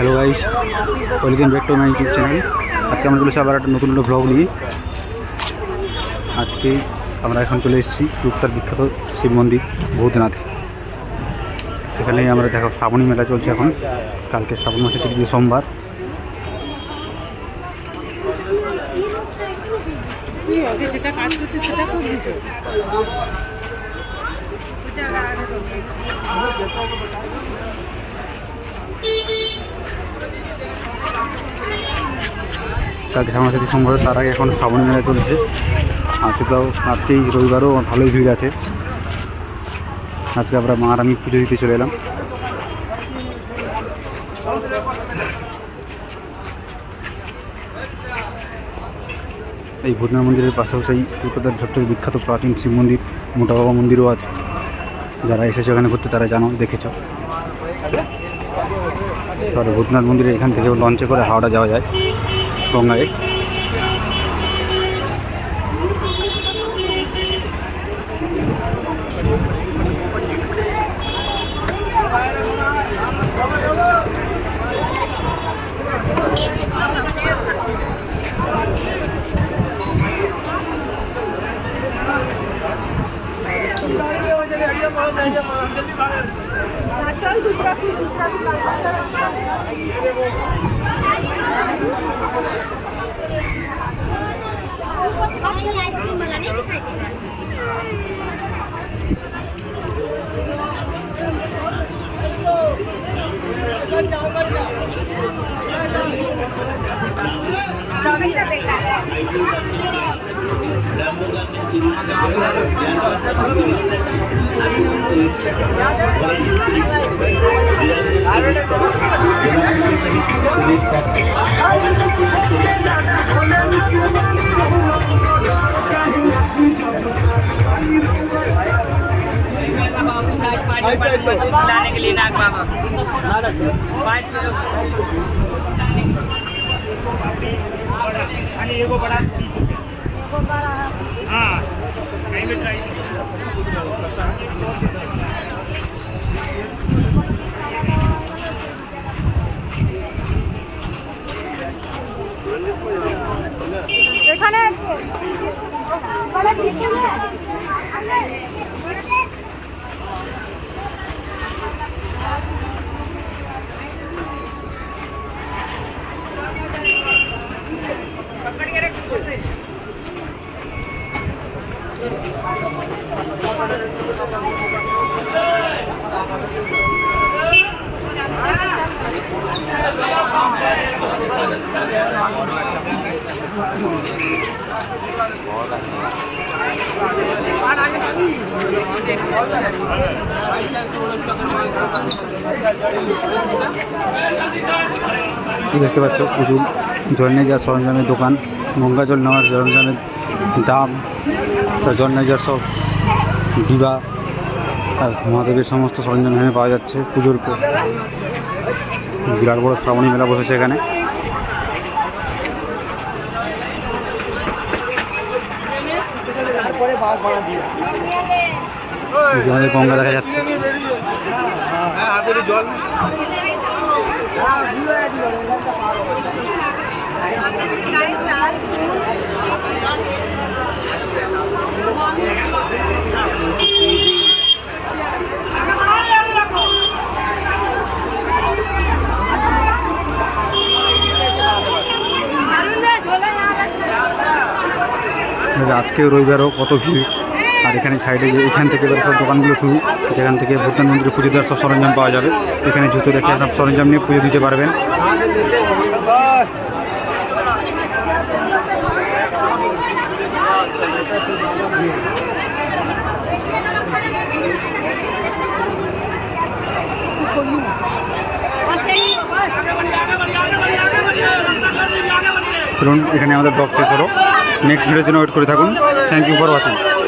Hello guys welcome back to my YouTube channel আজকে আমরা চলেছি আবার একটা নতুন ব্লগ নিয়ে। আজকে আমরা এখন চলে এসেছি উত্তর বিখ্যাত শিব মন্দির ভূতনাথে সেখানে আমরা দেখো শ্রাবণী মেলা চলছে এখন। কালকে শ্রাবণ মাসের তৃতীয় সোমবার। সেটা। কালকে মাসের তৃতীয় তার আগে এখন শ্রাবণ মেলা চলছে। আজকে তো আজকেই রবিবারও ভালোই ভিড় আছে। আজকে আমরা মার আমি পুজো দিতে চলে এলাম। এই ভূতনাথ মন্দিরের পাশাপাশি কলকাতার সবথেকে বিখ্যাত প্রাচীন শিব মন্দির, মোটা বাবা মন্দিরও আছে। যারা এসেছে ওখানে ঘুরতে, তারা জানো, দেখেছ। তারপরে ভূতনাথ মন্দিরে এখান থেকে লঞ্চে করে হাওড়া যাওয়া যায় গঙ্গায়। चल दूसरा फिर दूसरा भी आइसक्रीम लाने के लिए नाग बाबा पाँच किलो અને એગો બડા હા એમે ટ્રાય এখানে মানে দেখতে পাচ্ছ প্রচুর জল নিয়ে যাওয়ার সরঞ্জামের দোকান গঙ্গা জল নেওয়ার সরঞ্জামের ডাব তার জল নিয়ে যাওয়ার সব ডিবা আর মহাদেবের সমস্ত সরঞ্জাম এখানে পাওয়া যাচ্ছে পুজোর। বিরাট বড় শ্রাবণী মেলা বসেছে এখানে আমাদের গঙ্গা দেখা যাচ্ছে এই আজকে রবিবারও কত ভিড়, আর এখানে সাইডে এখান থেকে সব দোকানগুলো শুরু, যেখান থেকে ভূতান মন্দিরে পুজো দেওয়ার সব সরঞ্জাম পাওয়া যাবে। এখানে জুতো রেখে সব সরঞ্জাম নিয়ে পুজো দিতে পারবেন। চলুন, এখানে আমাদের ব্লগ শেষ হলো। নেক্সট ভিডিওর জন্য ওয়েট করে থাকুন। Thank you for watching